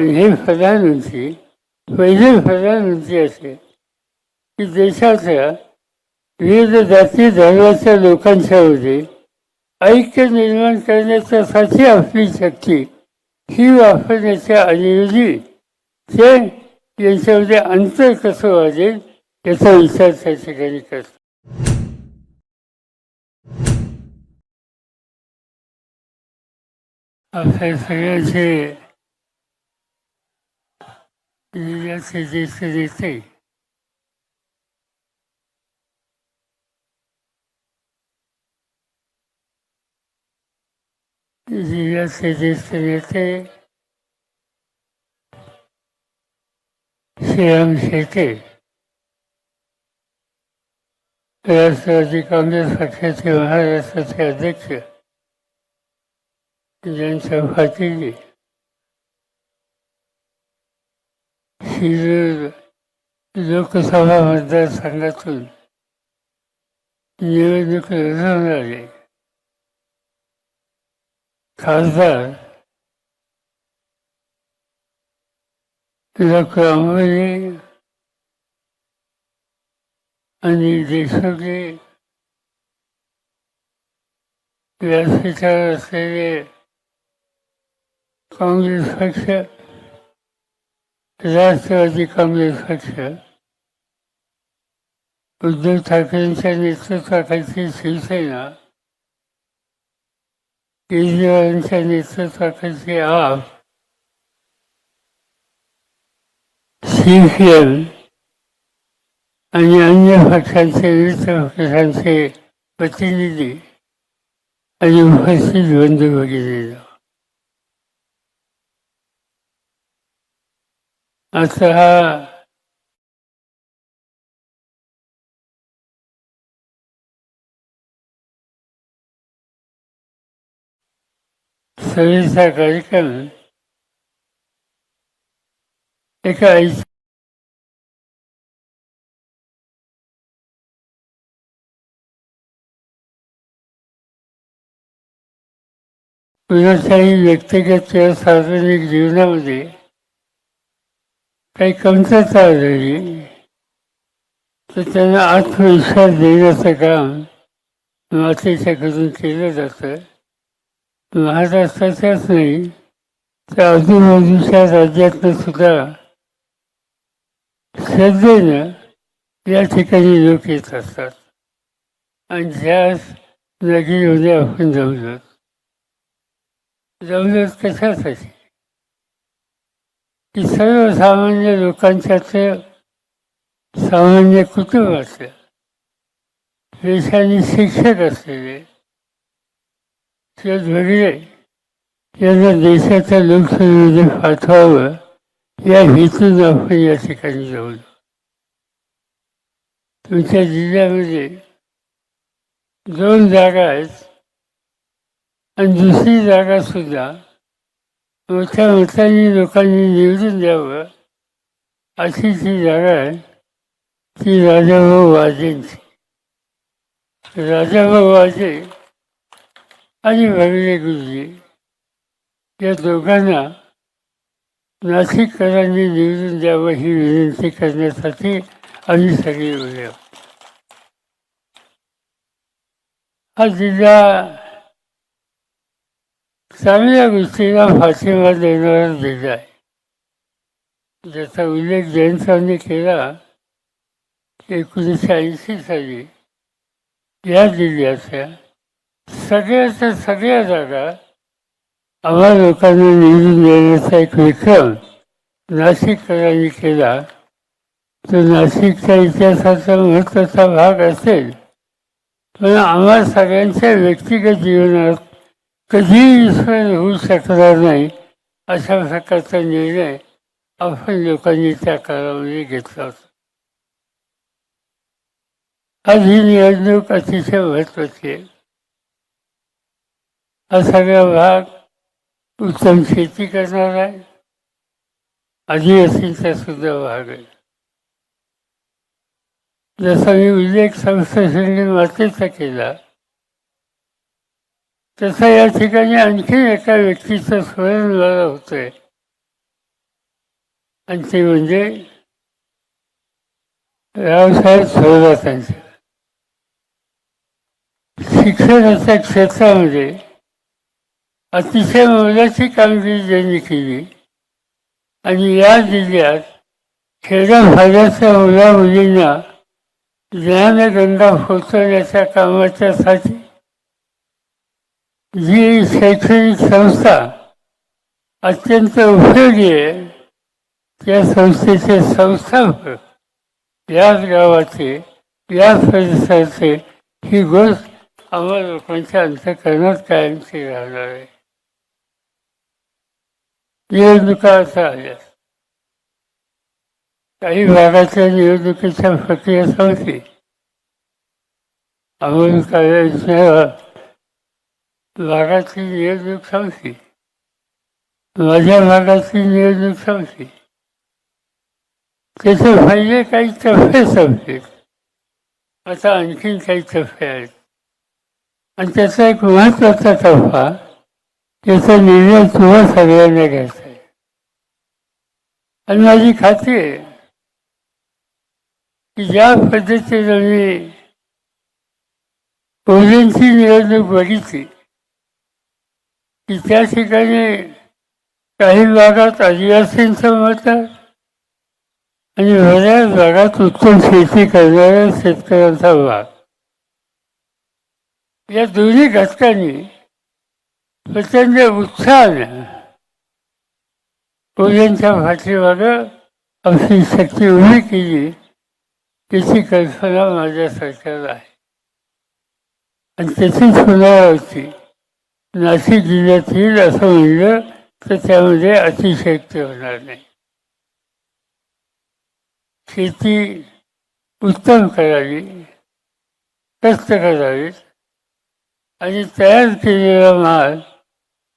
ही हे प्रधानमंत्री पहिले प्रधानमंत्री असे की देशाच्या विविध जाती धर्माच्या लोकांच्यामध्ये ऐक्य निर्माण करण्याच्यासाठी आपली शक्ती ही वापरण्याच्या ऐवजी ते यांच्यामध्ये अंतर कसं वाजेल याचा विचार त्या ठिकाणी करतो. आपल्या सगळ्यांचे जिल्ह्याचे ज्येष्ठ नेते जिल्ह्याचे ज्येष्ठ नेते श्रीराम शेटे राष्ट्रवादी काँग्रेस पक्षाचे महाराष्ट्राचे अध्यक्ष जयंत पाटील शिरूर लोकसभा मतदारसंघातून निवडणूक लढवून आले खासदार डॉक्टर अंबोली आणि देशोके व्यासपीठावर असलेले काँग्रेस पक्ष राष्ट्रवादी काँग्रेस पक्ष उद्धव ठाकरेंच्या नेतृत्वाखालची शिवसेना केजरीवालांच्या नेतृत्वाखालची आप सीपीएम आणि अन्य पक्षांचे विविध पक्षांचे प्रतिनिधी आणि उपस्थित बंधू भगिनी असा हा. सभेचा कार्यक्रम एका ऐसा व्यक्तिगत किंवा सार्वजनिक जीवनामध्ये काही कमतरता आढळली तर त्यांना आत्मविश्वास देण्याचं काम मातेच्याकडून केलं जातं. महाराष्ट्राच्याच नाही. तर आजूबाजूच्या राज्यातनं सुद्धा श्रद्धेनं या ठिकाणी लोक येत असतात. आणि ज्यास जागी आपण जमलो जमलो कशासाठी? की सर्वसामान्य लोकांच्या ते सामान्य कुटुंबाचं देशाने शिक्षक असलेले किंवा वगैरे यांना देशाच्या लोकसभेमध्ये पाठवावं या हेतून आपण या ठिकाणी जाऊ तुमच्या जिल्ह्यामध्ये दोन जागा आहेत आणि दुसरी जागा सुद्धा मोठ्या मतांनी लोकांनी निवडून द्यावं अशी जी जागा आहे ती राजाभाऊ वाजेंची राजाभाऊ वाजे आणि भगवे गुरुजी या दोघांना नाशिककरांनी निवडून द्यावं ही विनंती करण्यासाठी आम्ही सगळे उभे आहोत हा जिल्हा चांगल्या गोष्टीला फाशीमा देणारा जिल्हा आहे ज्याचा उल्लेख जयंतांनी केला एकोणीसशे ऐंशी साली या जिल्ह्याच्या सगळ्याच्या सगळ्या जागा आम्हा लोकांना निवडून देण्याचा एक विक्रम नाशिककरांनी केला तो नाशिकच्या इतिहासाचा महत्त्वाचा भाग असेल पण आम्हा सगळ्यांच्या व्यक्तिगत जीवनात कधीही विस्मरण होऊ शकणार नाही अशा प्रकारचा निर्णय आपण लोकांनी त्या काळामध्ये घेतला होता. आज ही निवडणूक अतिशय महत्वाची आहे. हा सगळा भाग उत्तम शेती करणार आहे. आदिवासींचा सुद्धा भाग आहे. जसा मी उल्लेख संस्थेने मातेचा केला तसा या ठिकाणी आणखी एका व्यक्तीचं स्मरण मला होतंय. आणि ते म्हणजे रावसाहेब थोरातांचं शिक्षणाच्या क्षेत्रामध्ये अतिशय मोलाची कामगिरी त्यांनी केली आणि या जिल्ह्यात खेड्यापाड्याच्या मुला मुलींना ज्ञानगंगा पोचवण्याच्या कामाच्यासाठी जी शैक्षणिक संस्था अत्यंत उपयोगी आहे त्या संस्थेचे संस्थापक याच गावाचे याच परिसराचे ही गोष्ट आम्हा लोकांच्या अंतकरणात कायमची राहणार आहे. निवडणुका आता आल्या. काही भागाच्या निवडणुकीच्या प्रक्रिया संपली. अमोल कार्यालयाच्या भागाची निवडणूक संपली. माझ्या भागाची निवडणूक संपली. त्याचे पहिले काही टप्पे संपले. आता आणखीन काही टप्पे आहेत. आणि त्याचा एक महत्त्वाचा टप्पा त्याचा निर्णय तुम्हा सगळ्यांना घ्यायचा आहे. आणि माझी खात्री आहे की ज्या पद्धतीने मी पोलिसांची निवडणूक बघितली की त्या ठिकाणी काही भागात आदिवासींचं मत आहे. आणि बऱ्याच भागात उत्तम शेती करणाऱ्या शेतकऱ्यांचा भाग. या दोन्ही घटकांनी प्रचंड उत्साहानं कोल्यांच्या पाठीमागं आपली शक्ती उभी केली त्याची कल्पना माझ्या सरकारला आहे. आणि त्याचीच पुनरावृत्ती नाशिक जिल्ह्यात येईल असं म्हणलं तर त्यामध्ये अतिशयोक्ती होणार नाही. शेती उत्तम करावी कष्ट करावीत आणि तयार केलेला माल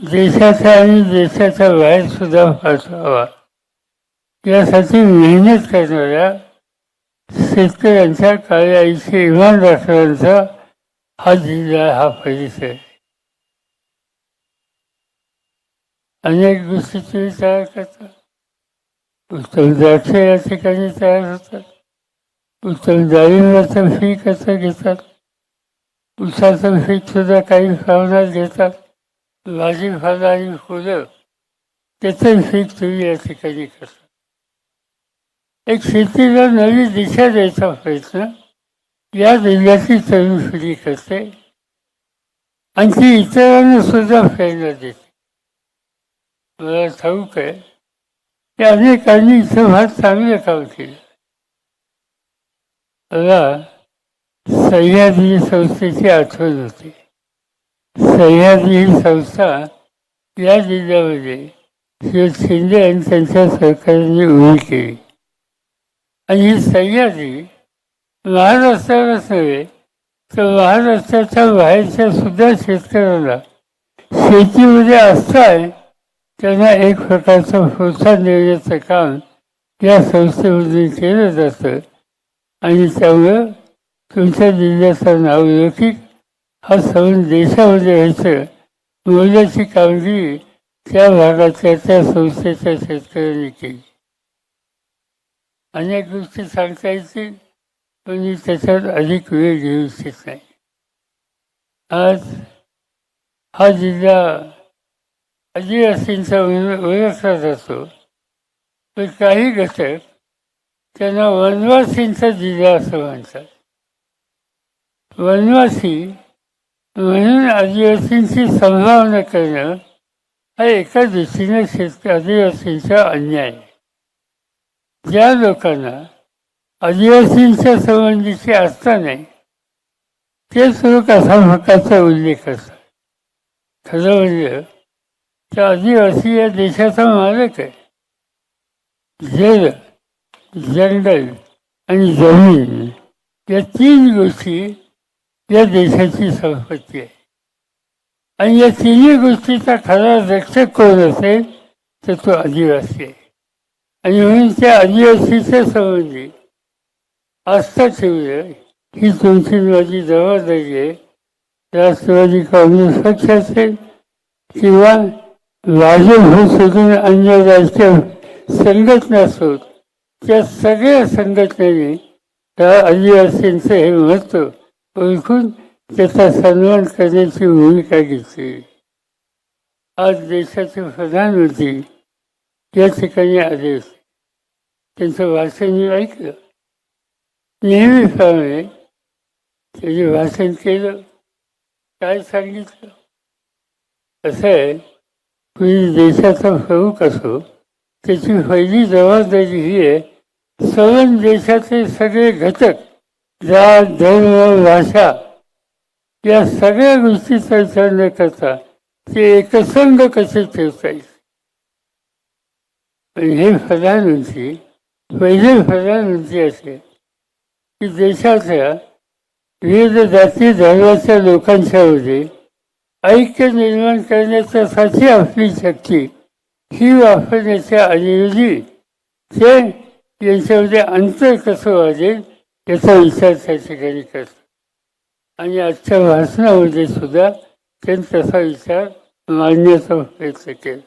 देशाचा आणि देशाच्या बाहेर सुद्धा पाठवावा. यासाठी मेहनत करणाऱ्या शेतकऱ्यांच्या काळ्या आईचे इमान राखण्याचा हा जिल्हा हा परिसर आहे अनेक गोष्टी तुम्ही तयार करतात. पुस्तक द्राक्ष या ठिकाणी तयार होतात. पुस्तक डाळिंबाचं फी कसं घेतात? उसाचं पीक सुद्धा काही प्रमाणात घेतात. भाजीपाला आणि फुलं त्याचं फीक तुम्ही या ठिकाणी करता. एक शेतीला नवी दिशा द्यायचा प्रयत्न या जिल्ह्याची तरुण पिढी करते. आणि ती इतरांना सुद्धा प्रेरणा देते. मला ठाऊक आहे की अनेकांनी इथं फार चांगलं काम केलं. मला सह्याद्री संस्थेची आठवण होती. सह्याद्री ही संस्था या जिल्ह्यामध्ये श्री शिंदे आणि त्यांच्या सरकारने उभी केली. आणि ही सह्याद्री महाराष्ट्रालाच नव्हे तर महाराष्ट्राच्या बाहेरच्या सुद्धा शेतकऱ्यांना शेतीमध्ये असताय त्यांना एक प्रकारचं प्रोत्साहन देण्याचं काम या संस्थेमधून केलं जातं. आणि त्यामुळं तुमच्या जिल्ह्याचं नाव लौकिक हा सण देशामध्ये व्हायचं. मोलाची कामगिरी त्या भागातल्या त्या संस्थेच्या शेतकऱ्यांनी केली. अनेक गोष्टी सांगता येतील पण मी त्याच्यात अधिक वेळ घेऊ इच्छित नाही. आज हा जिल्हा आदिवासींचा म्हणून असतो. जातो तर काही घटक त्यांना वनवासींचा जिल्हा असं म्हणतात. वनवासी म्हणून आदिवासींची संभावना करणं हा एका दृष्टीने शेतकरी आदिवासींचा अन्याय. ज्या लोकांना आदिवासींच्या संबंधीची आस्था नाही तेच लोक असा हक्काचा उल्लेख असतात खरं म्हणजे त्या आदिवासी या देशाचा मालक आहे. जल जंगल आणि जमीन या तीन गोष्टी या देशाची संपत्ती आहे. आणि या तिन्ही गोष्टीचा खरा रक्षक कोण असेल तर तो आदिवासी आहे. आणि म्हणून त्या आदिवासीच्या संबंधी आस्था ठेवलं ही तुमची माझी जबाबदारी आहे. राष्ट्रवादी काँग्रेस पक्ष असेल किंवा भाजप हे सोडून अन्य राजकीय संघटना असोत त्या सगळ्या संघटनेने त्या आदिवासींचं हे महत्त्व ओळखून त्याचा सन्मान करण्याची भूमिका घेतली. आज देशाचे प्रधानमंत्री या ठिकाणी आले त्यांचं भाषण मी ऐकलं. नेहमीप्रमाणे त्याचे भाषण केलं काय सांगितलं? असं आहे कुणी देशाचा प्रमुख असो त्याची पहिली जबाबदारी ही आहे सवन देशाचे सगळे घटक जात धर्म भाषा या सगळ्या गोष्टीचा विचार न करता ते एकसंग कसे ठेवता येईल? पण हे प्रधानमंत्री पहिले प्रधानमंत्री असे की देशाच्या विविध जाती धर्माच्या लोकांच्यामध्ये ऐक्य निर्माण करण्याच्यासाठी आपली शक्ती. ही वापरण्याच्या ऐवजी ते यांच्यामध्ये अंतर कसं वाजेल याचा विचार त्या ठिकाणी करतात आणि आजच्या भाषणामध्ये सुद्धा त्यांनी तसा विचार मांडण्याचा प्रयत्न केला.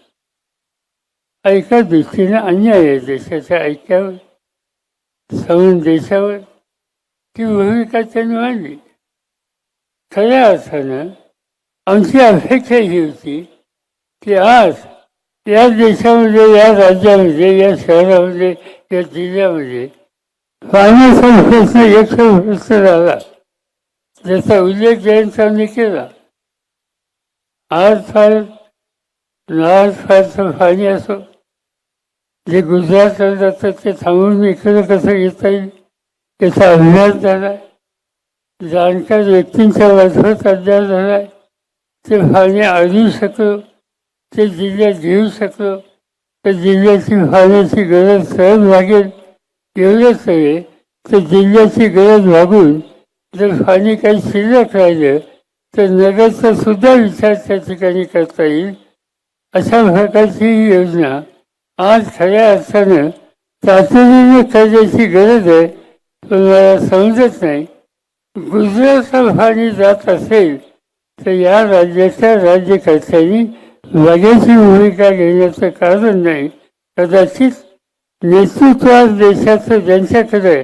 हा एका दृष्टीने अन्याय आहे देशाच्या ऐक्यावर समान देशावर ती भूमिका त्यांनी मांडली. खऱ्या अर्थानं आमची अपेक्षा ही होती की आज या देशामध्ये या राज्यामध्ये या शहरामध्ये या जिल्ह्यामध्ये पाण्याचा प्रश्न एक प्रश्न झाला. ज्याचा उल्लेख जयंतांनी केला. आज फार आज फारचं पाणी असो जे गुजरातला जातं ते थांबून इकडं कसं घेता येईल त्याचा अभ्यास झाला जाणकार व्यक्तींच्या मार्फत अभ्यास झाला ते पाणी आणू शकलो ते जिल्ह्यात घेऊ शकलो तर जिल्ह्याची भाण्याची गरज सहज लागेल. एवढंच नव्हे तर जिल्ह्याची गरज भागून जर पाणी काही शिल्लक राहिलं तर नगरचा सुद्धा विचार त्या ठिकाणी करता येईल. अशा प्रकारची ही योजना आज खऱ्या अर्थानं तातडीने करण्याची गरज आहे पण मला समजत नाही. गुजरातचा फाणी जात असेल तर या राज्याच्या राज्यकर्त्यांनी वगैची भूमिका घेण्याचं कारण नाही. कदाचित नेतृत्वात देशाचं ज्यांच्याकडे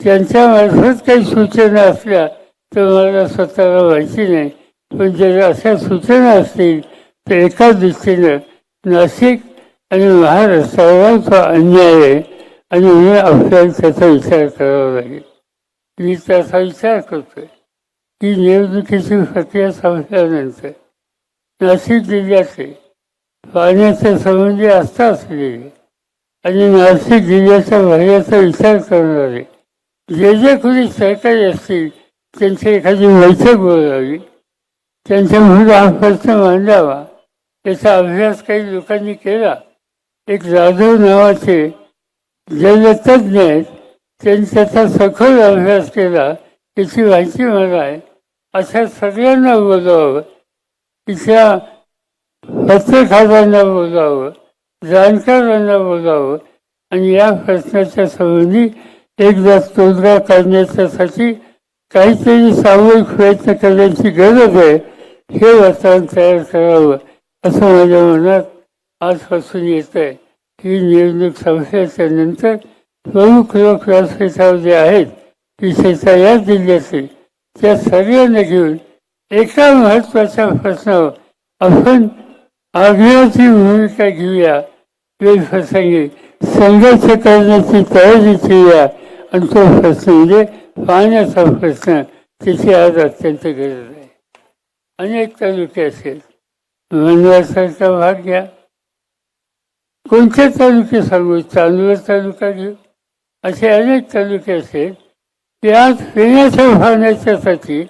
त्यांच्यामार्फत काही सूचना असल्या तर मला स्वतःला माहिती नाही. पण जर अशा सूचना असतील तर एका दृष्टीनं नाशिक आणि महाराष्ट्रावर तो अन्याय आहे आणि म्हणून आपल्याला त्याचा विचार करावा लागेल. मी त्याचा विचार करतोय. ती निवडणुकीची प्रक्रिया संपल्यानंतर नाशिक जिल्ह्याचे पाण्याचे संबंधी आस्था असलेले आणि नाशिक जिल्ह्याच्या भल्याचा विचार करणारे जे जे कोणी सहकारी असतील त्यांची एखादी बैठक बोलावी त्यांच्यामुळे हा प्रश्न मांडावा याचा अभ्यास काही लोकांनी केला. एक जाधव नावाचे जलतज्ञ आहेत त्यांनी त्याचा सखोल अभ्यास केला त्याची माहिती मला आहे. अशा सगळ्यांना बोलावं. तिच्या पत्रकारांना बोलावं. जाणकारांना बोलावं. आणि या प्रश्नाच्या संबंधी एकदा तोडगा काढण्याच्यासाठी काहीतरी सामूहिक प्रयत्न करण्याची गरज आहे. हे वातावरण तयार करावं असं माझ्या मनात आजपासून येत आहे ही निवडणूक संपल्याच्या नंतर प्रमुख लोक व्यासपीठावर आहेत. विशेषतः या जिल्ह्यातील त्या सगळ्यांना घेऊन एका महत्त्वाच्या प्रश्नावर आपण आग्रहाची भूमिका घेऊया. प्रसंगी संघर्ष करण्याची तयारी ठेवूया आणि तो प्रश्न म्हणजे पाण्याचा प्रश्न तिची आज अत्यंत गरज आहे. अनेक तालुके असेल. मनवासारखा भाग घ्या. कोणत्या तालुके सांगू? चांदवड तालुका घेऊ. असे अनेक तालुके असेल. त्यात आज पिण्याच्या पाण्याच्यासाठी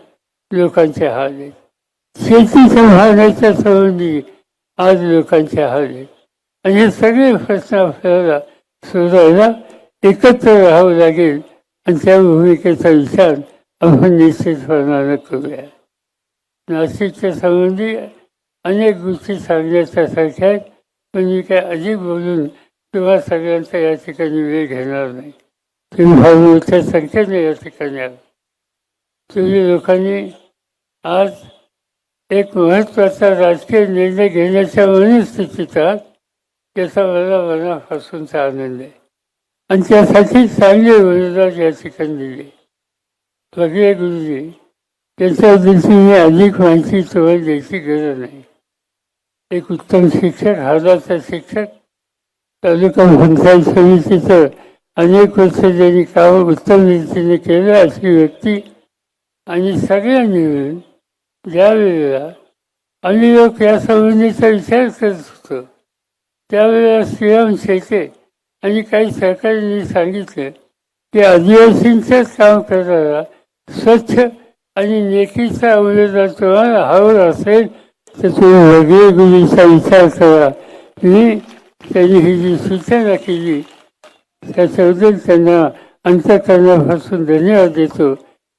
लोकांचे हाल आहेत. शेतीच्या पाण्याच्या संबंधी आज लोकांचे हाल आहेत. आणि हे सगळे प्रश्न आपल्याला सोडवायला एकत्र राहावं लागेल आणि त्या भूमिकेचा विचार आपण निश्चितपणानं करूया. नाशिकच्या संबंधी अनेक गोष्टी सांगण्याच्या सारख्या आहेत पण मी काय अधिक बोलून किंवा सगळ्यांचा या ठिकाणी वेळ घेणार नाही. तुम्ही फार संख्येने या ठिकाणी तुम्ही लोकांनी आज एक महत्त्वाचा राजकीय निर्णय घेण्याच्या मनस्थितीत आहात त्याचा मला मनापासूनचा आनंद आहे. आणि त्यासाठी चांगले विरोधात या ठिकाणी दिले. बघे गुरुजी त्याच्याबद्दलची मी अधिक माहिती तुम्हाला द्यायची गरज नाही. एक उत्तम शिक्षक हादाचा शिक्षक तालुका पंचायत समितीचं अनेक वर्ष त्यांनी काम उत्तम रीतीने केलं अशी व्यक्ती आणि सगळ्यांनी मिळून ज्या वेळेला लोक या संबंधीचा विचार करत होतो त्यावेळेला श्रीराम शेटे आणि काही सरकारांनी सांगितलं की आदिवासींचंच काम करणारा स्वच्छ आणि नेकीचा उमेदवार तुम्हाला हवं असेल तर तुम्ही वेगळे गुरुचा विचार करा. मी त्यांनी ही जी सूचना केली त्याच्याबद्दल त्यांना अंतकरणापासून धन्यवाद देतो.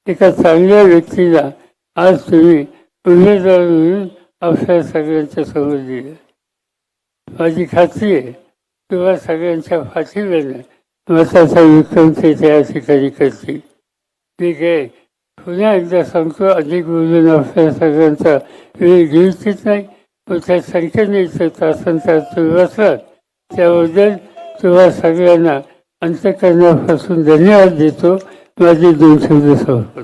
एका चांगल्या व्यक्तीला आज तुम्ही उमेदवार म्हणून आपल्या सगळ्यांच्या समोर दिलं. माझी खात्री आहे किंवा सगळ्यांच्या पाठीवर मताचा विक्रम ते त्या ठिकाणी करतील. ठीक आहे पुन्हा एकदा सांगतो अधिक बोलून आपल्या सगळ्यांचा वेळ घेऊच नाही. पण त्या संख्येने इथं तासन तास तुम्ही बसलात. त्याबद्दल तुम्हा सगळ्यांना अंत्यकरणापासून धन्यवाद देतो. माझे दोन शब्द समर्पण